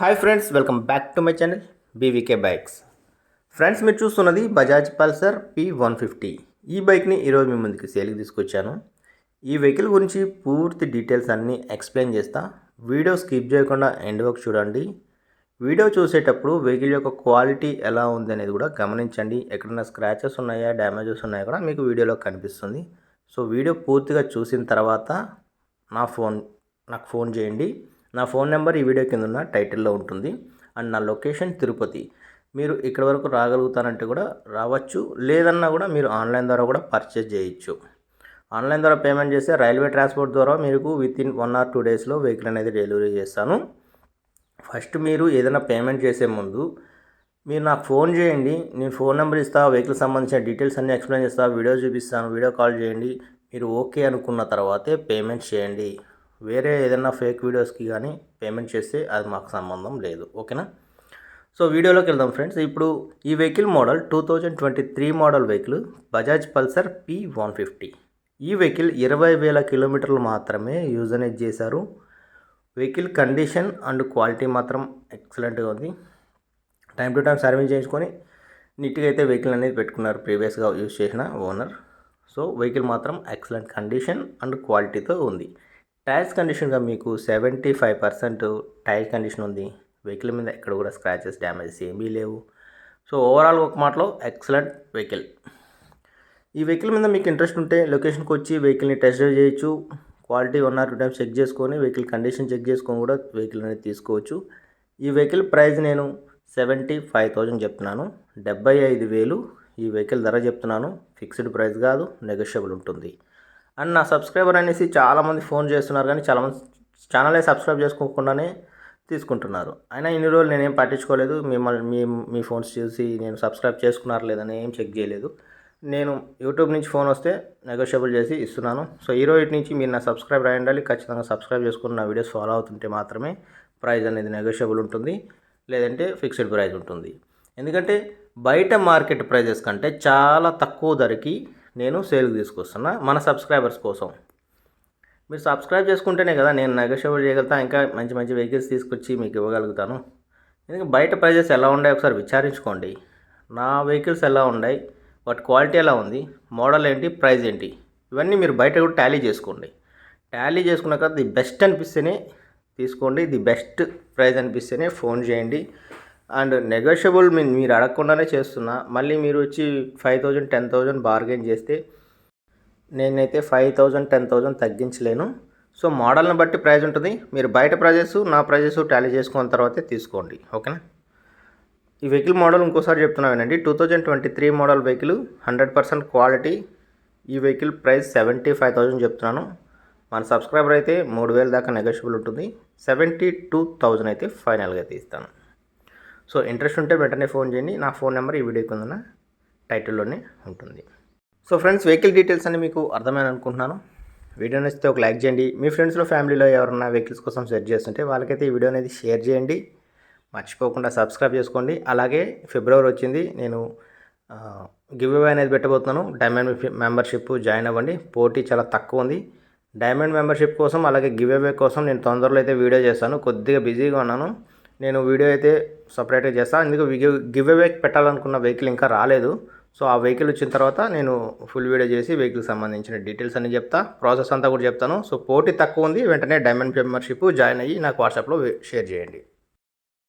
Hi friends welcome back to my channel BVK bikes. Friends మీరు చూస్తున్నది Bajaj Pulsar P one fifty ఈ బైక్ని ఈరోజు మీ ముందుకి సేల్కి తీసుకొచ్చాను. ఈ వెహికల్ గురించి పూర్తి డీటెయిల్స్ అన్నీ ఎక్స్ప్లెయిన్ చేస్తా. వీడియో స్కిప్ చేయకుండా ఎండ్ వరకు చూడండి. వీడియో చూసేటప్పుడు వెహికల్ యొక్క క్వాలిటీ ఎలా ఉంది అనేది కూడా గమనించండి. ఎక్కడైనా స్క్రాచెస్ ఉన్నాయా డ్యామేజెస్ ఉన్నాయా కూడా మీకు వీడియోలో కనిపిస్తుంది. సో వీడియో పూర్తిగా చూసిన తర్వాత నా ఫోన్ నాకు ఫోన్ చేయండి. నా ఫోన్ నెంబర్ ఈ వీడియో కింద ఉన్న టైటిల్లో ఉంటుంది. అండ్ నా లొకేషన్ తిరుపతి. మీరు ఇక్కడ వరకు రాగలుగుతానంటే కూడా రావచ్చు. లేదన్నా కూడా మీరు ఆన్లైన్ ద్వారా కూడా పర్చేజ్ చేయొచ్చు. ఆన్లైన్ ద్వారా పేమెంట్ చేస్తే రైల్వే ట్రాన్స్పోర్ట్ ద్వారా మీకు within one or two డేస్లో వెహికల్ అనేది డెలివరీ చేస్తాను. ఫస్ట్ మీరు ఏదైనా పేమెంట్ చేసే ముందు మీరు నాకు ఫోన్ చేయండి. నేను ఫోన్ నెంబర్ ఇస్తా వెహికల్ సంబంధించిన డీటెయిల్స్ అన్నీ ఎక్స్ప్లెయిన్ చేస్తా వీడియో చూపిస్తాను వీడియో కాల్ చేయండి. మీరు ఓకే అనుకున్న తర్వాతే పేమెంట్ చేయండి. వేరే ఏదైనా ఫేక్ వీడియోస్కి కానీ పేమెంట్ చేస్తే అది మాకు సంబంధం లేదు. ఓకేనా? సో వీడియోలోకి వెళ్దాం ఫ్రెండ్స్. ఇప్పుడు ఈ vehicle model two thousand twenty three model vehicle Bajaj Pulsar P one fifty. ఈ వెహికల్ ఇరవై వేల కిలోమీటర్లు మాత్రమే యూజ్ అనేది చేశారు. వెహికల్ కండిషన్ అండ్ క్వాలిటీ మాత్రం ఎక్సలెంట్గా ఉంది. టైం టు టైం సర్వీస్ చేయించుకొని నీట్గా అయితే వెహికల్ అనేది పెట్టుకున్నారు ప్రీవియస్గా యూజ్ చేసిన ఓనర్. సో వెహికల్ మాత్రం ఎక్సలెంట్ కండిషన్ అండ్ క్వాలిటీతో ఉంది. టైర్స్ కండిషన్గా మీకు seventy five percent tyre condition ఉంది. వెహికల్ మీద ఎక్కడ కూడా స్క్రాచెస్ డ్యామేజెస్ ఏమీ లేవు. సో ఓవరాల్ ఒక మాటలో ఎక్సలెంట్ వెహికల్. ఈ వెహికల్ మీద మీకు ఇంట్రెస్ట్ ఉంటే లొకేషన్కి వచ్చి వెహికల్ని టెస్ట్ డ్రైవ్ చేయొచ్చు. Quality one or two times check చేసుకొని వెహికల్ కండిషన్ చెక్ చేసుకొని కూడా వెహికల్ అనేది తీసుకోవచ్చు. ఈ వెహికల్ ప్రైస్ నేను సెవెంటీ ఫైవ్ థౌజండ్ చెప్తున్నాను. డెబ్బై ఐదు వేలు ఈ వెహికల్ ధర చెప్తున్నాను. ఫిక్స్డ్ ప్రైస్ కాదు నెగోషియబుల్ ఉంటుంది. అండ్ నా సబ్స్క్రైబర్ అనేసి చాలామంది ఫోన్ చేస్తున్నారు కానీ చాలామంది ఛానలే సబ్స్క్రైబ్ చేసుకోకుండానే తీసుకుంటున్నారు. అయినా ఇన్ని రోజులు నేనేం పట్టించుకోలేదు. మిమ్మల్ని మీ మీ ఫోన్స్ చూసి నేను సబ్స్క్రైబ్ చేసుకున్నారు లేదని ఏం చెక్ చేయలేదు. నేను యూట్యూబ్ నుంచి ఫోన్ వస్తే నెగోషియబుల్ చేసి ఇస్తున్నాను. సో ఈ రోజు నుంచి మీరు నా సబ్స్క్రైబ్ అయ్యండి ఖచ్చితంగా సబ్స్క్రైబ్ చేసుకుని నా వీడియోస్ ఫాలో అవుతుంటే మాత్రమే ప్రైస్ అనేది నెగోషియబుల్ ఉంటుంది. లేదంటే ఫిక్స్డ్ ప్రైజ్ ఉంటుంది. ఎందుకంటే బయట మార్కెట్ ప్రైజెస్ కంటే చాలా తక్కువ ధరకి నేను సేల్కి తీసుకొస్తున్నా మన సబ్స్క్రైబర్స్ కోసం. మీరు సబ్స్క్రైబ్ చేసుకుంటేనే కదా నేను నెగోషియబుల్ చేయగలుగుతా ఇంకా మంచి మంచి వెహికల్స్ తీసుకొచ్చి మీకు ఇవ్వగలుగుతాను. ఎందుకంటే బయట ప్రైజెస్ ఎలా ఉన్నాయి ఒకసారి విచారించుకోండి. నా వెహికల్స్ ఎలా ఉన్నాయి వాటి క్వాలిటీ ఎలా ఉంది మోడల్ ఏంటి ప్రైస్ ఏంటి ఇవన్నీ మీరు బయట కూడా టాలీ చేసుకోండి. టాలీ చేసుకున్నాక ది బెస్ట్ అనిపిస్తేనే తీసుకోండి ది బెస్ట్ ప్రైస్ అనిపిస్తేనే ఫోన్ చేయండి. అండ్ నెగోషియబుల్ మీరు అడగకుండానే చేస్తున్నా. మళ్ళీ మీరు వచ్చి five thousand ten thousand bargain చేస్తే నేనైతే ఫైవ్ థౌజండ్ టెన్ థౌజండ్ తగ్గించలేను. సో మోడల్ని బట్టి ప్రైస్ ఉంటుంది. మీరు బయట ప్రైజెస్ నా ప్రైజెస్ టాలీ చేసుకున్న తర్వాతే తీసుకోండి. ఓకేనా? ఈ వెహికల్ మోడల్ ఇంకోసారి చెప్తున్నానండి two thousand twenty three model vehicle hundred percent quality ఈ vehicle price seventy five thousand చెప్తున్నాను. మన సబ్స్క్రైబర్ అయితే మూడు వేల దాకా నెగోషియబుల్ ఉంటుంది. సెవెంటీ టూ థౌజండ్ అయితే ఫైనల్గా తీస్తాను. సో ఇంట్రెస్ట్ ఉంటే వెంటనే ఫోన్ చేయండి. నా ఫోన్ నెంబర్ ఈ వీడియో కిందన టైటిల్లోనే ఉంటుంది. సో ఫ్రెండ్స్ వెహికల్ డీటెయిల్స్ అని మీకు అర్థమైన అనుకుంటున్నాను. వీడియో నచ్చితే ఒక లైక్ చేయండి. మీ ఫ్రెండ్స్లో ఫ్యామిలీలో ఎవరన్నా వెహికల్స్ కోసం సెర్చ్ చేస్తుంటే వాళ్ళకైతే ఈ వీడియో అనేది షేర్ చేయండి. మర్చిపోకుండా సబ్స్క్రైబ్ చేసుకోండి. అలాగే ఫిబ్రవరి వచ్చింది. నేను గివ్ అవే అనేది పెట్టబోతున్నాను. డైమండ్ మెంబర్షిప్ జాయిన్ అవ్వండి. పోటీ చాలా తక్కువ ఉంది. డైమండ్ మెంబర్షిప్ కోసం అలాగే గివ్ అవే కోసం నేను తొందరలో అయితే వీడియో చేస్తాను. కొద్దిగా బిజీగా ఉన్నాను. నేను వీడియో అయితే సపరేట్గా చేస్తాను అందుకే గివ్ అవే పెట్టాలనుకున్న వెహికల్ ఇంకా రాలేదు. సో ఆ వెహికల్ వచ్చిన తర్వాత నేను ఫుల్ వీడియో చేసి వెహికల్ సంబంధించిన డీటెయిల్స్ అన్ని చెప్తా. ప్రాసెస్ అంతా కూడా చెప్తాను. సో పోటీ తక్కువ ఉంది. వెంటనే డైమండ్ మెంబర్షిప్ జాయిన్ అయ్యి నాకు వాట్సాప్లో షేర్ చేయండి.